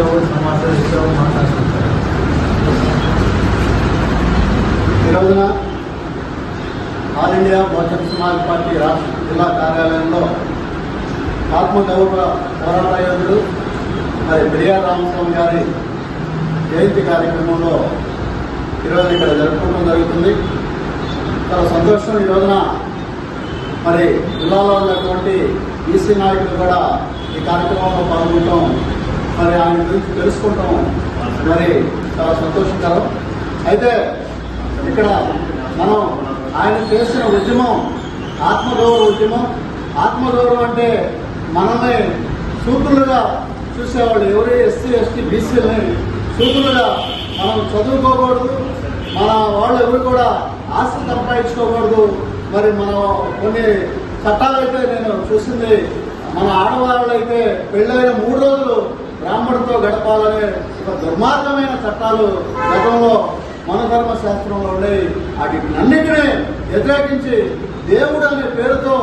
విషయాలు సమాచారం విషయాలు మాట్లాడుతుంటారు. ఈ All India Bahujan Samaj Party రాష్ట్ర జిల్లా కార్యాలయంలో ఆత్మగౌరవ పోరాట యోధుడు మరి పెరియార్ రామస్వామి గారి జయంతి కార్యక్రమంలో ఈరోజు ఇక్కడ జరుపుకోవడం జరుగుతుంది. చాలా సంతోషం ఈ రోజున మరి జిల్లాలో ఉన్నటువంటి ఈసీ నాయకులు కూడా ఈ కార్యక్రమంలో పాల్గొనడం మరి ఆయన గురించి తెలుసుకుంటాం. మరి చాలా సంతోషకరం. అయితే ఇక్కడ మనం ఆయన చేసిన ఉద్యమం ఆత్మగౌరవ ఉద్యమం. ఆత్మగౌరవం అంటే మనల్ని సూతులుగా చూసేవాళ్ళు ఎవరు? ఎస్సీ ఎస్టీ బీసీలని సూతులుగా మనం చదువుకోకూడదు. మన వాళ్ళు ఎవరు కూడా ఆస్తి సంపాదించుకోకూడదు. మరి మనం కొన్ని చట్టాలు అయితే నేను చూసింది మన ఆడవాళ్ళు అయితే పెళ్ళైన మూడు రోజులు బ్రాహ్మణుడితో గడపాలనే ఒక దుర్మార్గమైన చట్టాలు గతంలో మనధర్మ శాస్త్రంలో ఉండేవి వాటినన్నిటినీ వ్యతిరేకించి దేవుడు అనే పేరుతో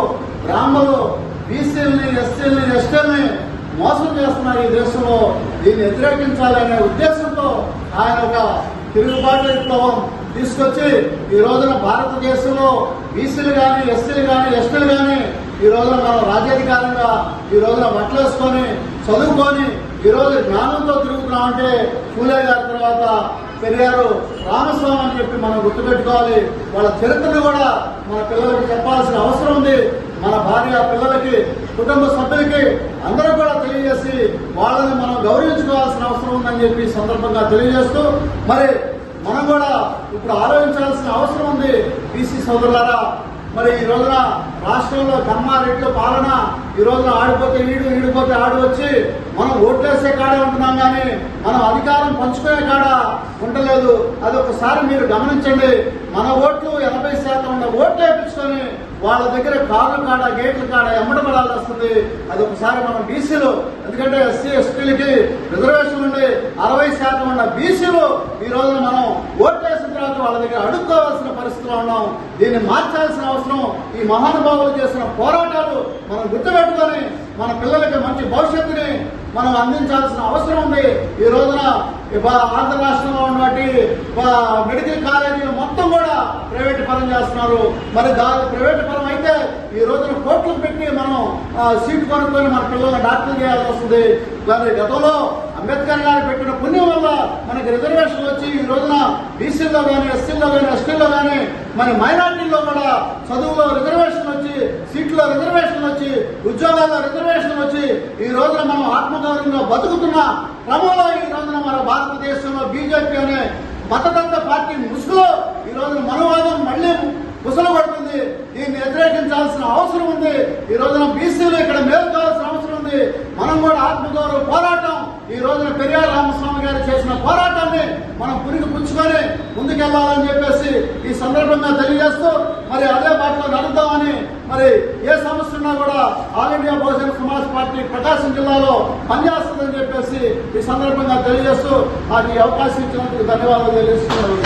బ్రాహ్మణులు బీసీలని ఎస్సీలని ఎస్టీలని మోసం చేస్తున్నారు ఈ దేశంలో. దీన్ని వ్యతిరేకించాలనే ఉద్దేశంతో ఆయన ఒక తిరుగుబాటు విప్లవం తీసుకొచ్చి ఈ రోజున భారతదేశంలో బీసీలు కానీ ఎస్సీలు కానీ ఎస్టీలు కానీ ఈ రోజున మనం రాజ్యాధికారంగా ఈ రోజున బట్టలు వేసుకొని చదువుకొని ఈ రోజు జ్ఞానంతో తిరుగుతున్నామంటే పూలే గారి తర్వాత పెరిగారు రామస్వామి అని చెప్పి మనం గుర్తుపెట్టుకోవాలి. వాళ్ళ చరిత్రను కూడా మన పిల్లలకి చెప్పాల్సిన అవసరం ఉంది. మన భార్య పిల్లలకి కుటుంబ సభ్యులకి అందరూ కూడా తెలియజేసి వాళ్ళని మనం గౌరవించుకోవాల్సిన అవసరం ఉందని చెప్పి సందర్భంగా తెలియజేస్తూ మరి మనం కూడా ఇప్పుడు ఆలోచించాల్సిన అవసరం ఉంది. బీసీ సోదరులారా మరి ఈ రోజున రాష్ట్రంలో కమ్మారెడ్డి పాలన ఈ రోజున ఆడిపోతే ఈడు ఈడిపోతే ఆడు వచ్చి మనం ఓట్లేసే కాడే ఉంటున్నాం కానీ మనం అధికారం పంచుకునే కాడ ఉండలేదు. అది ఒకసారి మీరు గమనించండి. మన ఓట్లు ఎనభై శాతం ఉన్న ఓట్లు వేయించుకొని వాళ్ళ దగ్గర కార్లు కాడ గేట్ల కాడ ఎమ్మడబడాల్సి వస్తుంది. అది ఒకసారి మనం బీసీలు ఎందుకంటే ఎస్సీ ఎస్టీలకి రిజర్వేషన్ ఉండి అరవై శాతం ఉన్న బీసీలు ఈ రోజున మనం ఓట్లు వాళ్ళ దగ్గర అడుక్కోవాల్సిన పరిస్థితిలో ఉన్నాం. దీన్ని మార్చాల్సిన అవసరం ఈ మహానుభావులు చేసిన పోరాటాలు మనం గుర్తుపెట్టుకొని మన పిల్లలకి మంచి భవిష్యత్తుని మనం అందించాల్సిన అవసరం ఉంది. ఈ రోజున ఆంధ్ర రాష్ట్రంలో ఉన్నటువంటి మెడికల్ కాలేజీలు మొత్తం కూడా ప్రైవేట్ పరం చేస్తున్నారు. మరి దాని ప్రైవేట్ పరం అయితే ఈ రోజున కోట్లు పెట్టి మనం సీట్ కొనుక్కొని మన పిల్లల్ని డాక్టర్ చేయాల్సి వస్తుంది. మరి గతంలో అంబేద్కర్ గారు పెట్టిన పుణ్యం వల్ల మనకి రిజర్వేషన్ వచ్చి ఈ రోజున బీసీలో కానీ ఎస్సీలో కానీ ఎస్టీలో కానీ మన మైనార్టీల్లో కూడా చదువులో రిజర్వేషన్ వచ్చి సీట్లో రిజర్వేషన్ వచ్చి ఉద్యోగాల్లో రిజర్వేషన్ వచ్చి ఈ రోజున మనం ఆత్మగౌరవంగా బతుకుతున్న క్రమంలో ఈ రోజున మన భారతదేశంలో బీజేపీ అనే మతతంత్ర పార్టీ ముసుగులో ఈ రోజున మనోవాదం మళ్ళీ ముసలు పడుతుంది. దీన్ని వ్యతిరేకించాల్సిన అవసరం ఉంది. ఈ రోజున బీసీలు ఇక్కడ మేల్కోవాల్సిన అవసరం ఉంది. మనం కూడా ఆత్మగౌరవ పోరాటం ఈ రోజున పెరియార్ రామస్వామి గారు చేసిన పోరాటాన్ని మనం పురికి పుచ్చుకొని ముందుకెళ్ళాలని చెప్పేసి ఈ సందర్భంగా తెలియజేస్తూ మరి అదే బాటలో నడుద్దామని మరి ఏ సమస్య ఉన్నా కూడా All India Bahujan Samaj Party Prakasam జిల్లాలో పనిచేస్తుందని చెప్పేసి ఈ సందర్భంగా తెలియజేస్తూ నాకు ఈ అవకాశం ఇచ్చినందుకు ధన్యవాదాలు తెలియజేస్తున్నాను.